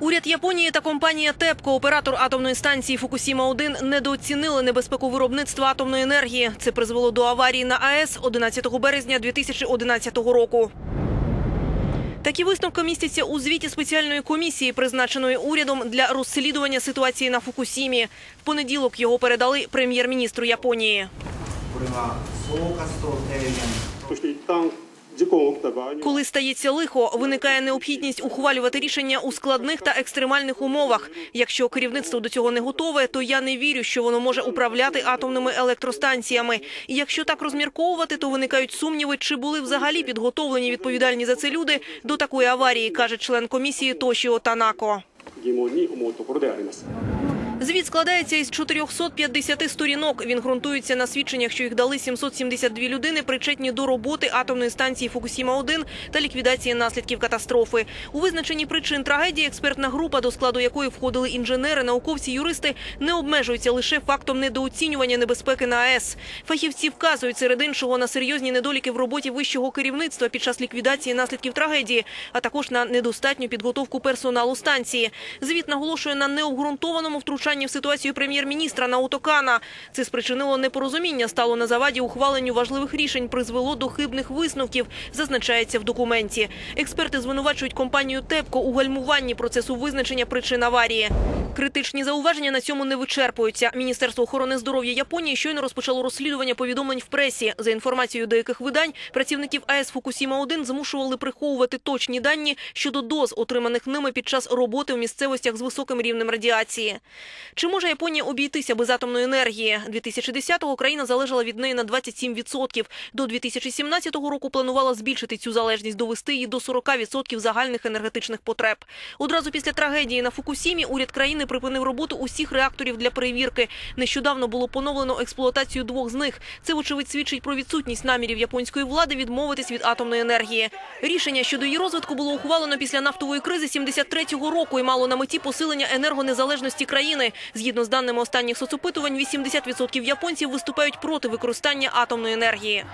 Уряд Японії та компанія ТЕПКО, оператор атомної станції Фукусіма-1, недооцінили небезпеку виробництва атомної енергії. Це призвело до аварії на АЕС 11 березня 2011 року. Такі висновки містяться у звіті спеціальної комісії, призначеної урядом для розслідування ситуації на Фукусімі. В понеділок його передали прем'єр-міністру Японії. Коли стається лихо, виникає необхідність ухвалювати рішення у складних та екстремальних умовах. Якщо керівництво до цього не готове, то я не вірю, що воно може управляти атомними електростанціями. І якщо так розмірковувати, то виникають сумніви, чи були взагалі підготовлені відповідальні за це люди до такої аварії, каже член комісії Тошіо Танако. Звіт складається із 450 сторінок. Він ґрунтується на свідченнях, що їх дали 772 людини, причетні до роботи атомної станції Фукусіма 1 та ліквідації наслідків катастрофи. У визначенні причин трагедії експертна група, до складу якої входили інженери, науковці, юристи, не обмежується лише фактом недооцінювання небезпеки на АЕС. Фахівці вказують серед іншого на серйозні недоліки в роботі вищого керівництва під час ліквідації наслідків трагедії, а також на недостатню підготовку персоналу станції. Звіт наголошує на необґрунтованому втручанні в ситуацію прем'єр-міністра Наутокана. Це спричинило непорозуміння, стало на заваді ухваленню важливих рішень, призвело до хибних висновків, зазначається в документі. Експерти звинувачують компанію ТЕПКО у гальмуванні процесу визначення причин аварії. Критичні зауваження на цьому не вичерпуються. Міністерство охорони здоров'я Японії щойно розпочало розслідування повідомлень в пресі. За інформацією деяких видань, працівників АЕС Фукусіма-1 змушували приховувати точні дані щодо доз, отриманих ними під час роботи в місцевостях з високим рівнем радіації. Чи може Японія обійтися без атомної енергії? 2010-го країна залежала від неї на 27%. До 2017 року планувала збільшити цю залежність, довести її до 40% загальних енергетичних потреб. Одразу після трагедії на Фукусімі уряд країни припинив роботу усіх реакторів для перевірки. Нещодавно було поновлено експлуатацію двох з них. Це, вочевидь, свідчить про відсутність намірів японської влади відмовитись від атомної енергії. Рішення щодо її розвитку було ухвалено після нафтової кризи 73-го року і мало на меті посилення енергонезалежності країни. Згідно з даними останніх соцопитувань, 80% японців виступають проти використання атомної енергії.